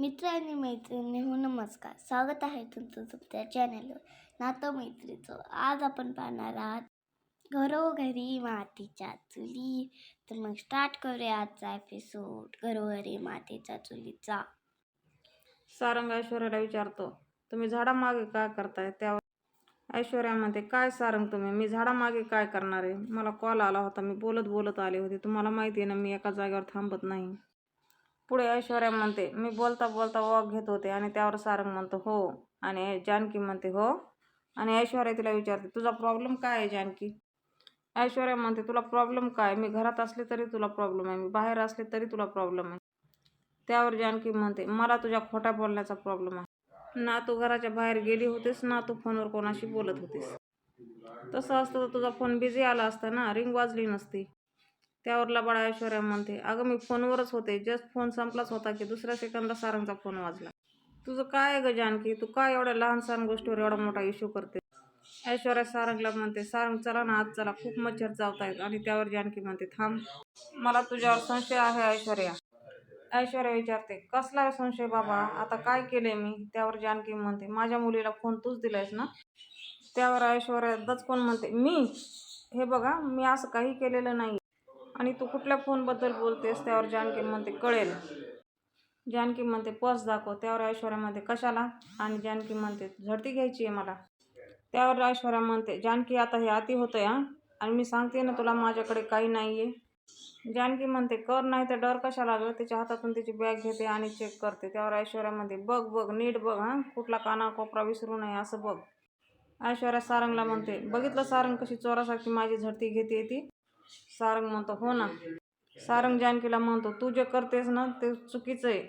मित्र आणि मैत्रिणी हो नमस्कार. स्वागत आहे तुमचं तुमच्या चॅनलवर नातं मैत्रीचं. आज आपण पाहणार आहात घरोघरी मातीच्या चुली. तर मग स्टार्ट करूया आजचा एपिसोड घरोघरी मातीच्या चुलीचा. सारंग ऐश्वर्याला विचारतो तुम्ही झाडामागे काय करताय? त्यावर ऐश्वर्या म्हणते काय सारंग तुम्ही? मी झाडामागे काय करणार आहे? मला कॉल आला होता. मी बोलत बोलत आले होते. तुम्हाला माहिती आहे ना मी एका जागेवर थांबत नाही. पुढे ऐश्वर्या म्हणते मी बोलता बोलता वॉक घेत होते आणि त्यावर सारंग म्हणतो हो. आणि जानकी म्हणते हो. आणि ऐश्वर्या तिला विचारते तुझा प्रॉब्लेम काय आहे जानकी? ऐश्वर्या म्हणते तुला प्रॉब्लेम काय? मी घरात असले तरी तुला प्रॉब्लेम आहे. मी बाहेर असले तरी तुला प्रॉब्लेम आहे. त्यावर जानकी म्हणते मला तुझ्या खोट्या बोलण्याचा प्रॉब्लेम आहे. ना तू घराच्या बाहेर गेली होतीस ना तू फोनवर कोणाशी बोलत होतीस. तसं असतं तर तुझा फोन बिझी आला असता ना रिंग वाजली नसती. त्यावर लबाडा ऐश्वर्या म्हणते अगं मी फोनवरच होते. जस्ट फोन संपलाच होता की दुसऱ्या सेकंदा सारंगचा फोन वाजला. तुझं काय आहे ग जानकी? तू काय एवढ्या लहान सहान गोष्टीवर एवढा मोठा इश्यू करते ऐश्वर्या सारंगला म्हणते सारंग चला ना आज चला खूप मच्छर चावत आहेत आणि त्यावर जानकी म्हणते थांब. मला तुझ्यावर संशय आहे ऐश्वर्या. ऐश्वर्या विचारते कसला संशय बाबा? आता काय केले मी? त्यावर जानकी म्हणते माझ्या मुलीला फोन तूच दिलायस ना? त्यावर ऐश्वर्या दचकून म्हणते मी? हे बघा मी असं काही केलेलं नाही आणि तू कुठल्या फोनबद्दल बोलतेस त्यावर जानकी म्हणते कळेल. जानकी म्हणते पर्स दाखव. त्यावर ऐश्वर्या म्हणते कशाला? आणि जानकी म्हणते झडती घ्यायची आहे मला. त्यावर ऐश्वर्या म्हणते जानकी आता हे अति होतं हां? आणि मी सांगते ना तुला माझ्याकडे काही नाही आहे जानकी म्हणते कर नाही तर डर कशा लागलं तिच्या हातातून तिची बॅग घेते आणि चेक करते. त्यावर ऐश्वर्या म्हणते बघ बघ नीट बघ हां? कुठला काना कोपरा विसरू नये असं बघ. ऐश्वर्या सारंगला म्हणते बघितलं सारंग कशी चोरासारखी माझी झडती घेते ती? सारंग म्हणतो हो ना. सारंग जानकीला म्हणतो तू जे करतेस ना ते चुकीचं आहे.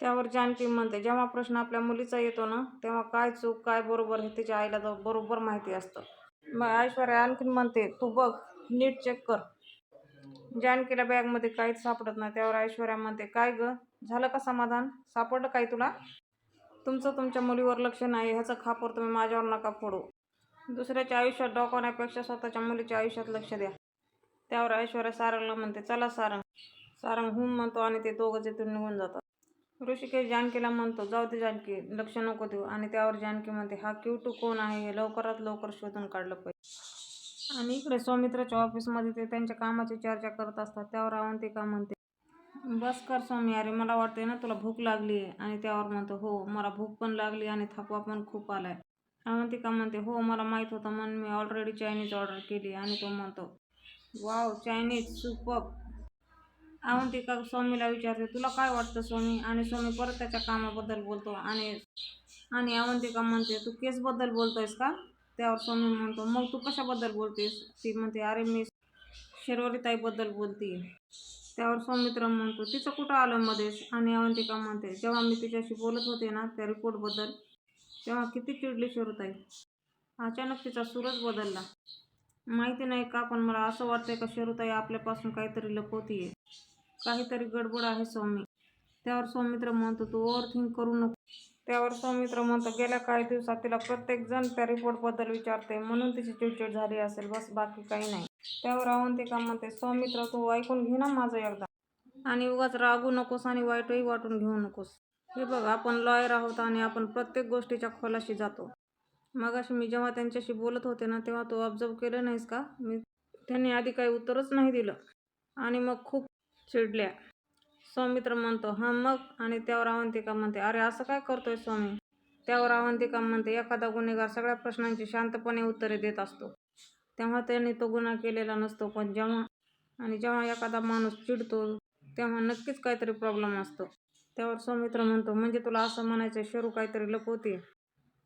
त्यावर जानकी म्हणते जेव्हा प्रश्न आपल्या मुलीचा येतो ना तेव्हा काय चूक काय बरोबर हे तिच्या आईला तर बरोबर माहिती असतं. मग ऐश्वर्या आणखीन म्हणते तू बघ नीट चेक कर. जानकीला बॅगमध्ये काहीच सापडत नाही त्यावर ऐश्वर्या म्हणते काय ग? झालं का समाधान? सापडलं काय तुला? तुमचं तुमच्या मुलीवर लक्ष नाही ह्याचं खापर तुम्ही माझ्यावर नका फोडू. दुसऱ्याच्या आयुष्यात डोकवण्यापेक्षा स्वतःच्या मुलीच्या आयुष्यात लक्ष द्या. त्यावर ऐश्वर्या सारंगला म्हणते चला सारंग. सारंग हुम म्हणतो आणि ते दोघं तिथून निघून जातात. ऋषिकेश जानकीला म्हणतो जाऊ दे जानकी लक्ष नको देऊ. आणि त्यावर जानकी म्हणते हा क्यूटू कोण आहे? हे लवकरात लवकर शोधून काढलं पाहिजे. आणि इकडे सौमित्राच्या ऑफिसमध्ये ते त्यांच्या कामाची चर्चा करत असतात. त्यावर अवंतिका म्हणते बस कर स्वामी अरे मला वाटते ना तुला भूक लागली आहे. आणि त्यावर म्हणतो हो मला भूक पण लागली आणि थकवा पण खूप आलाय. अवंतिका म्हणते हो मला माहीत होतं म्हणून मी ऑलरेडी चायनीज ऑर्डर केली. आणि तो म्हणतो वाव चायनीज सुप अवंतिका स्वामीला विचारते तुला काय वाटतं स्वामी? आणि स्वामी परत त्याच्या कामाबद्दल बोलतो आणि आणि अवंतिका म्हणते तू केसबद्दल बोलतोयस का? त्यावर स्वामी म्हणतो मग तू कशाबद्दल बोलतेस? ती म्हणते अरे मी शर्वरीताईबद्दल बोलते. त्यावर सौमित्र म्हणतो तिचं कुठं आलं मध्येच? आणि अवंतिका म्हणते जेव्हा मी तिच्याशी बोलत होते ना त्या रिपोर्टबद्दल तेव्हा किती चिडली शरुताई अचानक तिचा सूरच बदलला. माहिती नाही का पण मला असं वाटतंय का शरुताई आपल्यापासून काहीतरी लपवतीये. काहीतरी गडबड आहे स्वामी. त्यावर सौमित्र म्हणतो तू ओव्हर थिंक करू नको. त्यावर सौमित्र म्हणतो गेल्या काही दिवसात तिला प्रत्येक जण त्या रिपोर्टबद्दल विचारते म्हणून तिची चिडचिड झाली असेल. बस बाकी काही नाही. त्यावर अवंतिका म्हणते सौमित्र तू ऐकून घे ना माझं एकदा. आणि उगाच रागू नकोस आणि वाईटही वाटून घेऊ नकोस. हे बघ आपण लॉयर आहोत आणि आपण प्रत्येक गोष्टीच्या खोलाशी जातो. मगाशी मी जेव्हा त्यांच्याशी बोलत होते ना तेव्हा तू ऑब्झर्व केलं नाहीस का? मी त्यांनी आधी काही उत्तरच नाही दिलं. आणि मग खूप चिडल्या. सौमित्र म्हणतो हां मग? आणि त्यावर अवंतिका म्हणते अरे असं काय करतोय स्वामी? त्यावर अवंतिका म्हणते एखादा गुन्हेगार सगळ्या प्रश्नांची शांतपणे उत्तरे देत असतो. तेव्हा त्यांनी तो गुन्हा केलेला नसतो पण जेव्हा आणि जेव्हा एखादा माणूस चिडतो तेव्हा नक्कीच काहीतरी प्रॉब्लेम असतो. त्यावर सौमित्र म्हणतो म्हणजे तुला असं म्हणायचं शरू काहीतरी लपवते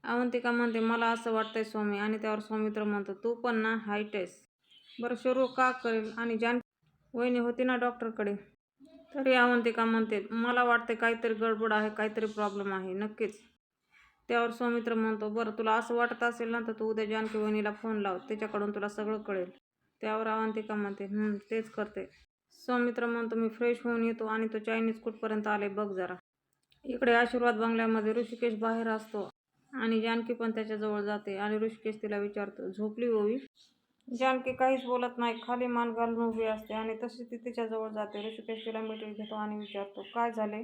अवंतिका म्हणते मला असं वाटतंय स्वामी. आणि त्यावर स्वामित्र म्हणतो तू पण ना हाईट बरं शरू का करेल? आणि जानकी वहिनी होती ना डॉक्टरकडे. तरी अवंतिका म्हणते मला वाटते काहीतरी गडबड आहे काहीतरी प्रॉब्लेम आहे नक्कीच. त्यावर स्वामित्र म्हणतो बरं तुला असं वाटत असेल ना तर तू उद्या जानकी वहिनीला फोन लाव त्याच्याकडून तुला सगळं कळेल. त्यावर अवंतिका म्हणते तेच करते. स्वामित्र म्हणतो मी फ्रेश होऊन येतो आणि तो चायनीज कुठपर्यंत आले बघ जरा. इकडे आशीर्वाद बंगल्यामध्ये ऋषिकेश बाहेर असतो. आणि जानकी पण त्याच्याजवळ जाते आणि ऋषिकेश तिला विचारतो झोपली हो ओवी जानकी काहीच बोलत नाही खाली मान घालून उभी असते आणि तशी ती तिच्याजवळ जाते. ऋषिकेश तिला मिठीत घेतो आणि विचारतो काय झाले?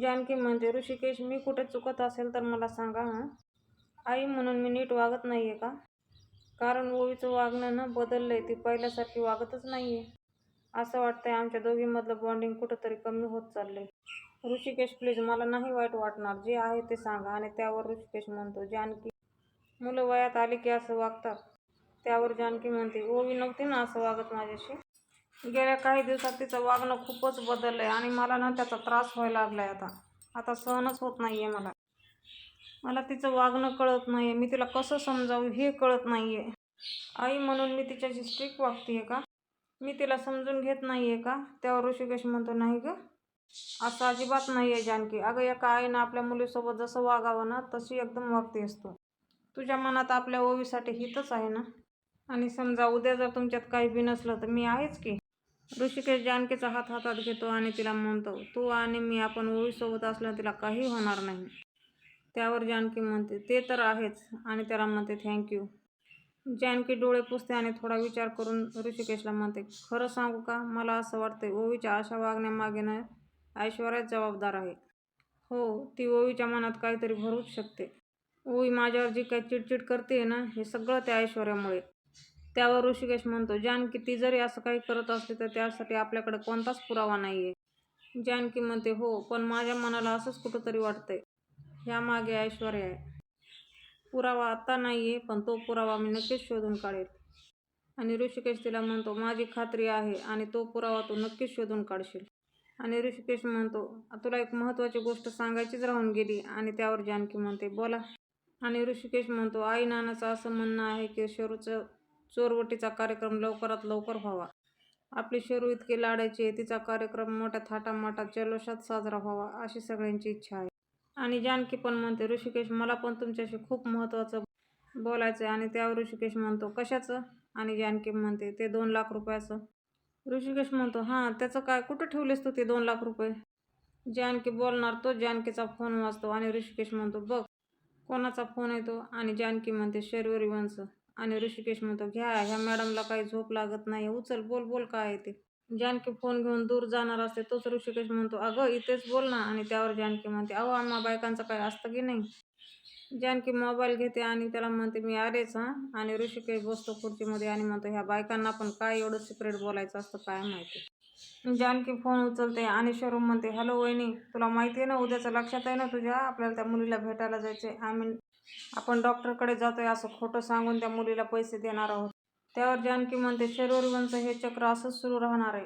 जानकी म्हणते ऋषिकेश मी कुठे चुकत असेल तर मला सांगा हां? आई म्हणून मी नीट वागत नाही आहे का? कारण ओवीचं वागणं ना बदललं आहे ती पहिल्यासारखी वागतच नाही आहे असं वाटतंय आमच्या दोघींमधलं बॉन्डिंग कुठंतरी कमी होत चाललंय. ऋषिकेश प्लीज मला नाही वाईट वाटणार. जे आहे ते सांगा आणि त्यावर ऋषिकेश म्हणतो जानकी. मुलं वयात आली की असं वागतात. त्यावर जानकी म्हणते ओवी नव्हती ना असं वागत माझ्याशी? गेल्या काही दिवसात तिचं वागणं खूपच बदललं आहे आणि मला ना त्याचा त्रास व्हायला लागला आहे आता. आता सहनच होत नाही आहे मला. मला तिचं वागणं कळत नाही आहे मी तिला कसं समजावं हे कळत नाही आहे आई म्हणून मी तिच्याशी स्ट्रिक्ट वागते आहे का? मी तिला समजून घेत नाही आहे का? त्यावर ऋषिकेश म्हणतो नाही गं असं अजिबात नाही आहे जानकी. अगं एका आईनं आपल्या मुलीसोबत जसं वागावं ना तशी एकदम वागते असतो तुझ्या मनात आपल्या ओवीसाठी हितच आहे ना? आणि समजा उद्या जर तुमच्यात काही बी नसलं तर मी आहेच की. ऋषिकेश जानकीचा हात हातात घेतो आणि तिला म्हणतो तू आणि मी आपण ओवीसोबत असलं तिला काही होणार नाही. त्यावर जानकी म्हणते ते तर आहेच. आणि त्याला म्हणते थँक्यू. जानकी डोळे पुसते आणि थोडा विचार करून ऋषिकेशला म्हणते खरं सांगू का? मला असं वाटतंय ओवीच्या अशा वागण्यामागे ना ऐश्वर्याच जबाबदार आहे. हो ती ओवीच्या मनात काहीतरी भरूच शकते. ओवी माझ्यावर जी काही चिडचिड करते ना हे सगळं त्या ऐश्वर्यामुळे. त्यावर ऋषिकेश म्हणतो जानकी ती जरी असं काही करत असली तर त्यासाठी आपल्याकडे कोणताच पुरावा नाही आहे जानकी म्हणते हो पण माझ्या मनाला असंच कुठंतरी वाटतंय. ह्यामागे ऐश्वर्या आहे. पुरावा आता नाही आहे पण तो पुरावा मी नक्कीच शोधून काढेल. आणि ऋषिकेश तिला म्हणतो माझी खात्री आहे आणि तो पुरावा तू नक्कीच शोधून काढशील. आणि ऋषिकेश म्हणतो तुला एक महत्त्वाची गोष्ट सांगायचीच राहून गेली आणि त्यावर जानकी म्हणते बोला. आणि ऋषिकेश म्हणतो आई नानाचं असं म्हणणं आहे की शेरूचं चोरवटीचा कार्यक्रम लवकरात लवकर व्हावा. आपली शेरू इतकी लाडायची आहे तिचा कार्यक्रम मोठ्या थाटामाटात जल्लोषात साजरा व्हावा अशी सगळ्यांची इच्छा आहे. आणि जानकी पण म्हणते ऋषिकेश मला पण तुमच्याशी खूप महत्त्वाचं बोलायचं आहे आणि त्यावर ऋषिकेश म्हणतो कशाचं? आणि जानकी म्हणते ते दोन लाख रुपयाचं. ऋषिकेश म्हणतो हां त्याचं काय? कुठं ठेवलेस तू ते दोन लाख रुपये? जानकी बोलणार तो जानकीचा फोन वाजतो आणि ऋषिकेश म्हणतो बघ कोणाचा फोन येतो? आणि जानकी म्हणते शर्वरी वंश. आणि ऋषिकेश म्हणतो घ्या ह्या मॅडमला काही झोप लागत नाही उचल बोल बोल काय आहे ते? जानकी फोन घेऊन दूर जाणार असते तोच ऋषिकेश म्हणतो अगं इथेच बोल ना. आणि त्यावर जानकी म्हणते अहो आम्हा बायकांचं काय असतं की नाही? जानकी मोबाईल घेते आणि त्याला म्हणते मी अरेच हां. आणि ऋषिकेश बसतो खुर्चीमध्ये आणि म्हणतो ह्या बायकांना पण काय एवढं सिक्रेट बोलायचं असतं काय माहिती? जानकी फोन उचलते आणि शोरूम म्हणते हॅलो वहिनी तुला माहिती आहे ना उद्याचं लक्षात आहे ना तुझ्या? आपल्याला त्या मुलीला भेटायला जायचं आहे आम्ही आपण डॉक्टरकडे जातोय असं खोटं सांगून त्या मुलीला पैसे देणार आहोत. त्यावर जानकी म्हणते शरीरवंच हे चक्र असंच सुरू राहणार आहे.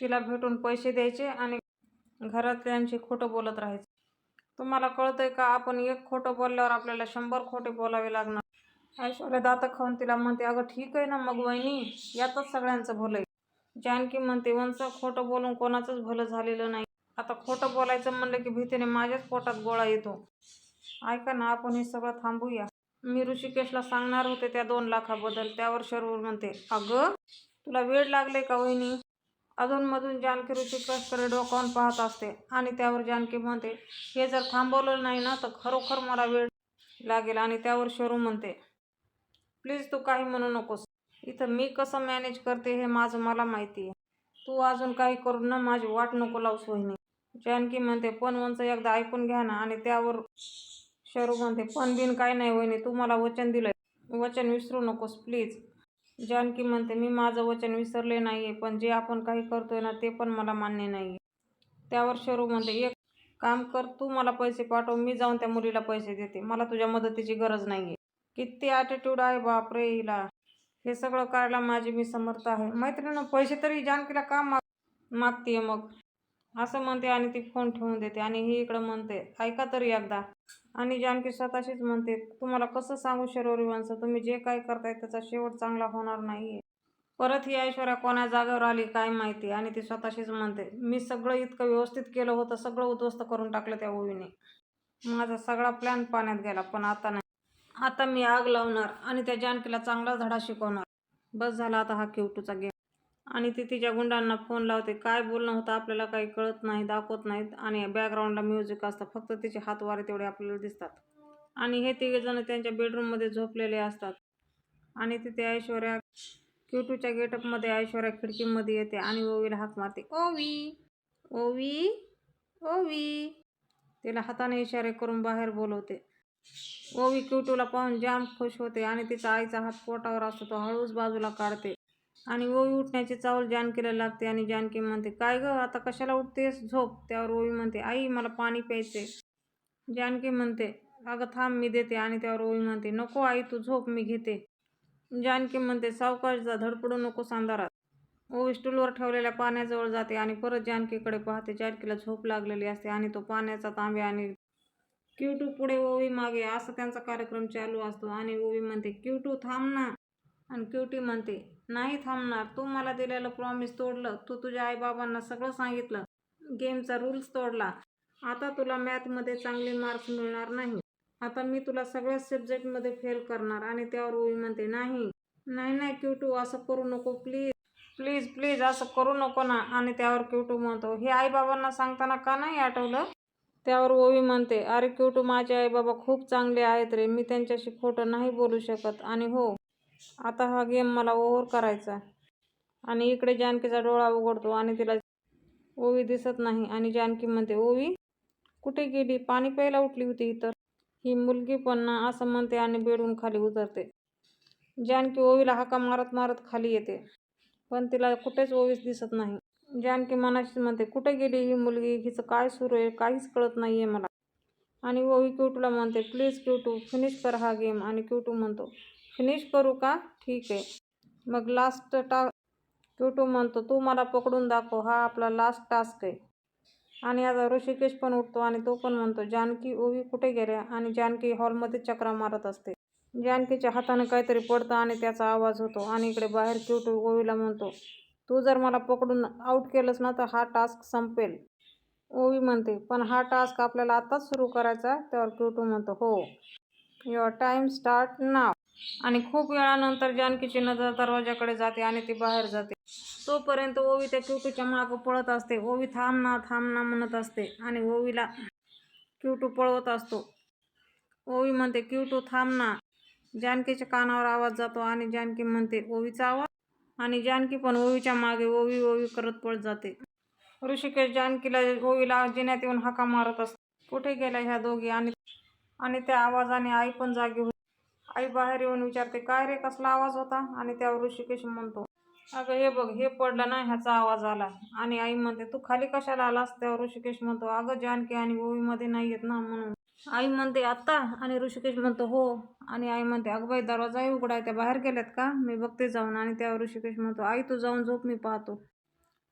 तिला भेटून पैसे द्यायचे आणि घरातल्यांशी खोटं बोलत राहायचं. तुम्हाला कळतंय का? आपण एक खोटं बोलल्यावर आपल्याला शंभर खोटे बोलावे लागणार. ऐश्वर्या दात खाऊन तिला म्हणते अगं ठीक आहे ना मग वहिनी यातच सगळ्यांचं भलं आहे जानकी म्हणते वंच खोटं बोलून कोणाचंच भलं झालेलं नाही. आता खोटं बोलायचं म्हणलं की भीतीने माझ्याच पोटात गोळा येतो. ऐका ना आपण हे सगळं थांबूया. मी ऋषिकेशला सांगणार होते त्या दोन लाखाबद्दल. त्यावर शरूर म्हणते अगं तुला वेळ लागले का वहिनी? अधूनमधून जानकी ऋषिकेशकडे डोकावून पाहत असते आणि त्यावर जानकी म्हणते हे जर थांबवलं नाही ना तर खरोखर मला वेळ लागेल. आणि त्यावर शरू म्हणते प्लीज तू काही म्हणू नकोस. इथं मी कसं मॅनेज करते हे माझं मला माहिती आहे. तू अजून काही करून ना माझी वाट नको लावूस वहिनी. जानकी म्हणते पण वंच एकदा ऐकून घ्या ना. आणि त्यावर शरू म्हणते पण बिन काय नाही वहिनी तू मला वचन दिलंय. वचन विसरू नकोस प्लीज जानकी म्हणते मी माझं वचन विसरले नाही आहे पण जे आपण काही करतोय ना ते पण मला मान्य नाही आहे त्यावर शरू म्हणते एक काम कर तू मला पैसे पाठव मी जाऊन त्या मुलीला पैसे देते. मला तुझ्या मदतीची गरज नाही आहे किती ॲटिट्यूड आहे बापरे हिला. हे सगळं करायला माझी मी समर्थ आहे. मैत्रिणीनं पैसे तरी जानकीला का माग मागते मग? असं म्हणते आणि ती फोन ठेवून देते आणि ही इकडं म्हणते ऐका तरी एकदा. आणि जानकी स्वतःशीच म्हणते तुम्हाला कसं सांगू शरोरी वंश? तुम्ही जे काय करताय त्याचा शेवट चांगला होणार नाही परत ही ऐश्वर्या कोणा जागेवर आली काय माहिती? आणि ती स्वतःशीच म्हणते मी सगळं इतकं व्यवस्थित केलं होतं सगळं उद्ध्वस्त करून टाकलं त्या ओवीने. माझा सगळा प्लॅन पाण्यात गेला पण आता नाही. आता मी आग लावणार आणि त्या जानकीला चांगला धडा शिकवणार. बस झाला आता हा क्यूटूचा गेम. आणि ती तिच्या गुंडांना फोन लावते. काय बोलणं होतं आपल्याला काही कळत नाही दाखवत नाहीत आणि बॅकग्राऊंडला म्युझिक असतं. फक्त तिचे हात वारे तेवढे आपल्याला दिसतात. आणि हे तिघेजण त्यांच्या बेडरूममध्ये झोपलेले असतात. आणि तिथे ऐश्वर्या क्यूटूच्या गेटअपमध्ये ऐश्वर्या खिडकीमध्ये येते आणि ओवीला हाक मारते. ओवी! ओवी! ओवी! तिला हाताने इशारे करून बाहेर बोलवते. ओवी क्यूटूला पाहून जाम खुश होते आणि तिचा आईचा हात पोटावर असतो तो हळूच बाजूला काढते. आणि ओवी उठण्याची चावल जानकीला लागते आणि जानकी म्हणते काय ग आता कशाला उठतेस? झोप. त्यावर ओवी म्हणते आई मला पाणी प्यायचे जानकी म्हणते अगं थांब मी देते. आणि त्यावर ओवी म्हणते नको आई तू झोप मी घेते. जानकी म्हणते सावकाश जा धडपडू नको अंधारात ओवी स्टूलवर ठेवलेल्या पाण्याजवळ जाते आणि परत जानकीकडे पाहते जानकीला झोप लागलेली असते आणि तो पाण्याचा तांब्या आणि क्यूटू पुढे ओवी मागे असं त्यांचा कार्यक्रम चालू असतो. आणि ओवी म्हणते क्यूटू थांब ना. आणि क्यूटी म्हणते नाही थांबणार. तू मला दिलेलं प्रॉमिस तोडलं. तू तुझ्या आईबाबांना सगळं सांगितलं. गेमचा रूल्स तोडला. आता तुला मॅथमध्ये चांगले मार्क्स मिळणार नाही. आता मी तुला सगळ्याच सब्जेक्टमध्ये फेल करणार आणि त्यावर ओवी म्हणते नाही नाही नाही क्यू टू असं करू नको प्लीज प्लीज प्लीज असं करू नको ना. आणि त्यावर क्यू टू म्हणतो हे आईबाबांना सांगताना का नाही आठवलं? त्यावर ओवी म्हणते अरे क्यू टू माझे आईबाबा खूप चांगले आहेत रे. मी त्यांच्याशी खोटं नाही बोलू शकत. आणि हो आता हा गेम मला ओव्हर करायचा आणि इकडे जानकीचा डोळा उघडतो आणि तिला ओवी दिसत नाही. आणि जानकी म्हणते ओवी कुठे गेली? पाणी प्यायला उठली होती तर ही मुलगी पण ना असं म्हणते आणि बेडून खाली उतरते. जानकी ओवीला हाका मारत मारत खाली येते. पण तिला कुठेच ओवीच दिसत नाही. जानकी मनाशी म्हणते कुठे गेली ही मुलगी? हिचं काय सुरू आहे? काहीच कळत नाही आहे मला. आणि ओवी क्यूटूला म्हणते प्लीज क्यूटू फिनिश कर हा गेम. आणि क्यूटू म्हणतो फिनिश करू का? ठीक आहे. मग लास्ट टा क्यूटू म्हणतो तू मला पकडून दाखव हा आपला लास्ट टास्क आहे. आणि आता ऋषिकेश पण उठतो आणि तो पण म्हणतो जानकी ओवी कुठे गेल्या? आणि जानकी हॉलमध्ये चक्रा मारत असते. जानकीच्या हाताने काहीतरी पडतं आणि त्याचा आवाज होतो आणि इकडे बाहेर क्यूटू ओवीला म्हणतो तू जर मला पकडून आऊट केलंस ना तर हा टास्क संपेल. ओवी म्हणते पण हा टास्क आपल्याला आत्ताच सुरू करायचा आहे? त्यावर क्यूटू म्हणतो हो. युअर टाईम स्टार्ट नाव आणि खूप वेळानंतर जानकीची नजर दरवाजाकडे जाते आणि ती बाहेर जाते. तोपर्यंत ओवी त्या क्युटूच्या मागं पळत असते. ओवी थांब ना थांब ना म्हणत असते आणि ओवीला क्यूटू पळवत असतो. ओवी म्हणते क्यूटू थांब ना. जानकीच्या कानावर आवाज जातो आणि जानकी म्हणते ओवीचा आवाज? आणि जानकी पण ओवीच्या मागे ओवी ओवी करत पळत जाते. ऋषिकेश जानकीला ओवीला जिन्यात येऊन हाका मारत असतो. कुठे गेल्या ह्या दोघी? आणि आणि त्या आवाजाने आई पण जागी होती. आई बाहेर येऊन विचारते काय रे कसला आवाज होता? आणि त्यावर ऋषिकेश म्हणतो अगं हे बघ हे पडलं ना ह्याचा आवाज आला. आणि आई म्हणते तू खाली कशाला आलास? त्यावर ऋषिकेश म्हणतो अगं जानकी आणि ओवीमध्ये नाही येत ना म्हणून. आई म्हणते आत्ता आणि ऋषिकेश म्हणतो हो. आणि आई म्हणते अगं बाई दरवाजाही उघडा आहे त्या बाहेर गेल्यात का? मी बघते जाऊन. आणि त्यावर ऋषिकेश म्हणतो आई तू जाऊन झोप मी पाहतो.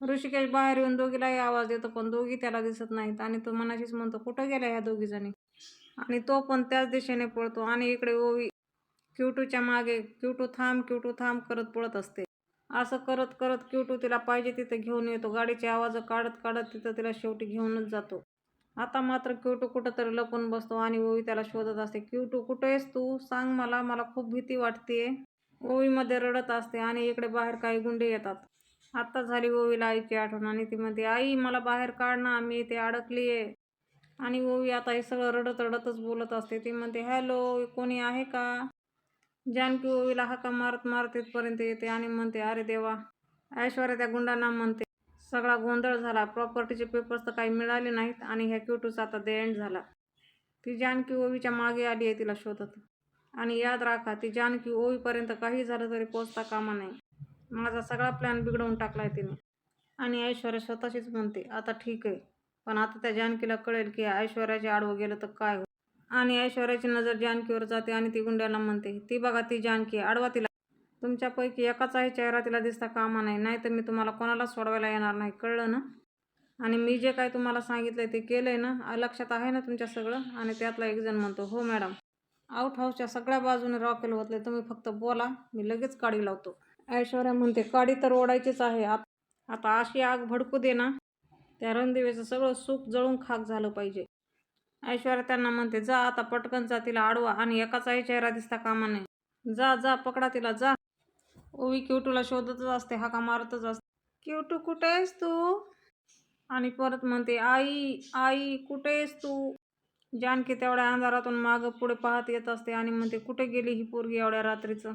ऋषिकेश बाहेर येऊन दोघीलाही आवाज देतो पण दोघी त्याला दिसत नाहीत. आणि तो मनाशीच म्हणतो कुठं गेल्या ह्या दोघी जणी आणि तो पण त्याच दिशेने पळतो. आणि इकडे ओवी क्यूटूच्या मागे क्यूटू थांब क्यूटू थांब करत पळत असते. असं करत करत क्यूटू तिला पाहिजे तिथं घेऊन येतो. गाडीचे आवाज काढत काढत तिथं तिला शेवटी घेऊनच जातो. आता मात्र क्यूटू कुठंतरी लपून बसतो आणि ओवी त्याला शोधत असते. क्यूटू कुठं आहेस तू? सांग मला. मला खूप भीती वाटते ओवीमध्ये रडत असते आणि इकडे बाहेर काही गुंडे येतात. आत्ता झाली ओवीला आईची आठवण आणि ती म्हणते आई मला बाहेर काढ ना. मी इथे अडकली आहे आणि ओवी आता हे सगळं रडत रडतच बोलत असते. ती म्हणते हॅलो कोणी आहे का? जानकी ओवीला हाका मारत मारत इथपर्यंत येते आणि म्हणते अरे देवा ऐश्वर्या त्या गुंडांना म्हणते सगळा गोंधळ झाला प्रॉपर्टीचे पेपर्स तर काही मिळाले नाहीत आणि ह्या क्यूटूचा आता दे एंड झाला. ती जानकी ओवीच्या मागे आली आहे तिला शोधत. आणि याद राखा ती जानकी ओवीपर्यंत काही झालं तरी पोचता कामा नाही माझा सगळा प्लॅन बिघडवून टाकला आहे तिने. आणि ऐश्वर्या स्वतःशीच म्हणते आता ठीक आहे पण आता त्या जानकीला कळेल की ऐश्वर्याचे आडवं गेलं तर काय आणि ऐश्वर्याची नजर जानकीवर जाते आणि ती गुंड्याला म्हणते ती बघा ती जानकी आडवा तिला. तुमच्यापैकी एकाचाही चेहरा तिला दिसता कामा नाही नाहीतर मी तुम्हाला कोणालाच सोडवायला येणार नाही कळलं ना? आणि मी जे काय तुम्हाला सांगितलं ते केलं आहे ना लक्षात आहे ना तुमच्या सगळं? आणि त्यातला एक जण म्हणतो हो मॅडम आउट हाऊसच्या सगळ्या बाजूने रॉकेल होतले तुम्ही फक्त बोला मी लगेच काडी लावतो. ऐश्वर्या म्हणते काडी तर ओढायचीच आहे आत आता अशी आग भडकू दे ना त्या रणदिवेचं सगळं सुख जळून खाक झालं पाहिजे. ऐश्वर्या त्यांना म्हणते जा आता पटकन जा तिला आडवा आणि एकाचाही चेहरा दिसता कामा नये. जा जा पकडा तिला जा. ओवी क्यूटूला शोधतच असते हाका मारतच असते. क्यूटू कुठे आहेस तू? आणि परत म्हणते आई आई कुठे आहेस तू? जानकी तेवढ्या अंधारातून मागं पुढे पाहत येत असते आणि म्हणते कुठे गेली ही पोरगी एवढ्या रात्रीचं?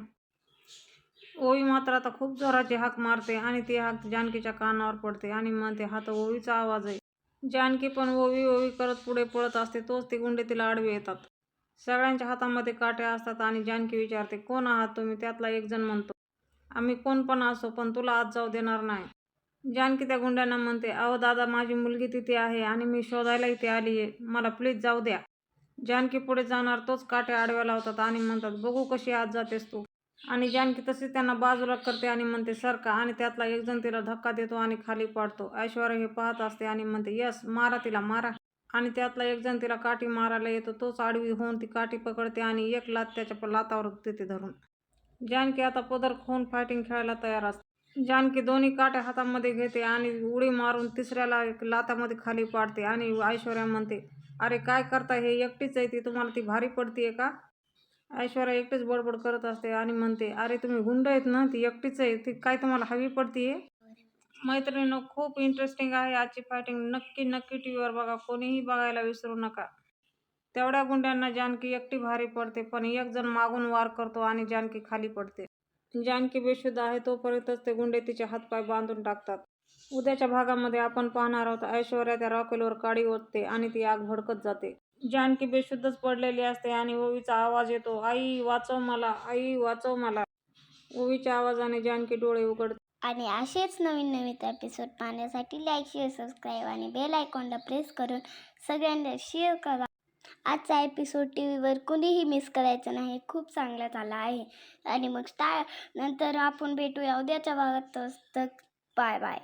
ओवी मात्र आता खूप जोराची हाक मारते आणि ती हाक जानकीच्या कानावर पडते आणि म्हणते हा तर ओवीचा आवाज आहे जानकी पण ओवी ओवी करत पुढे पळत असते तोच ते गुंडे तिला आडवे येतात. सगळ्यांच्या हातामध्ये काट्या असतात आणि जानकी विचारते कोण आहात तुम्ही? त्यातला एक जण म्हणतो. आम्ही कोण पण असो पण तुला आज जाऊ देणार नाही. जानकी त्या गुंड्यांना म्हणते अहो दादा माझी मुलगी तिथे आहे आणि मी शोधायला इथे आली आहे मला प्लीज जाऊ द्या. जानकी पुढे जाणार तोच काटे आडव्या लावतात आणि म्हणतात बघू कशी आज जातेस तू. आणि जानकी तशी त्यांना बाजूला करते आणि म्हणते सरका आणि त्यातला एक जण तिला धक्का देतो आणि खाली पाडतो. ऐश्वर्या हे पाहत असते आणि म्हणते यस मारा तिला मारा. आणि त्यातला एक जण तिला काठी मारायला येतो. तोच आडवी होऊन ती काठी पकडते आणि एक लात त्याच्या लातावर देते धरून. जानकी आता पदर खून फायटिंग खेळायला तयार असते. जानकी दोन्ही काट्या हातामध्ये घेते आणि उडी मारून तिसऱ्याला एक लातामध्ये खाली पाडते आणि ऐश्वर्या म्हणते अरे काय करता हे एकटीच आहे ती तुम्हाला ती भारी पडतीये का? ऐश्वर्या एकटीच बडबड करत असते आणि म्हणते अरे तुम्ही गुंड आहेत ना ती एकटीच आहे ती काय तुम्हाला हवी पडतीये? मैत्रिणीनं खूप इंटरेस्टिंग आहे आजची फायटिंग नक्की नक्की टी व्हीवर बघा कोणीही बघायला विसरू नका. तेवढ्या गुंड्यांना जानकी एकटी भारी पडते पण एक जण मागून वार करतो आणि जानकी खाली पडते. जानकी बेशुद्ध आहे तोपर्यंतच ते गुंडे तिचे हातपाय बांधून टाकतात. उद्याच्या भागामध्ये आपण पाहणार आहोत ऐश्वर्या त्या रॉकेलवर काडी ओतते आणि ती आग भडकत जाते. जानकी बेशुद्धच पडलेली असते आणि ओवीचा आवाज येतो आई वाचव मला आई वाचव मला. ओवीच्या आवाजाने जानकी डोळे उघडते. आणि असेच नवीन नवीन एपिसोड पाहण्यासाठी लाईक शेअर सबस्क्राईब आणि बेल आयकॉनला प्रेस करून सगळ्यांना शेअर करा. आजचा एपिसोड टी व्हीवर कुणीही मिस करायचं नाही खूप चांगला झाला आहे. आणि मग स्टार नंतर आपण भेटूया उद्याच्या भागात तर बाय बाय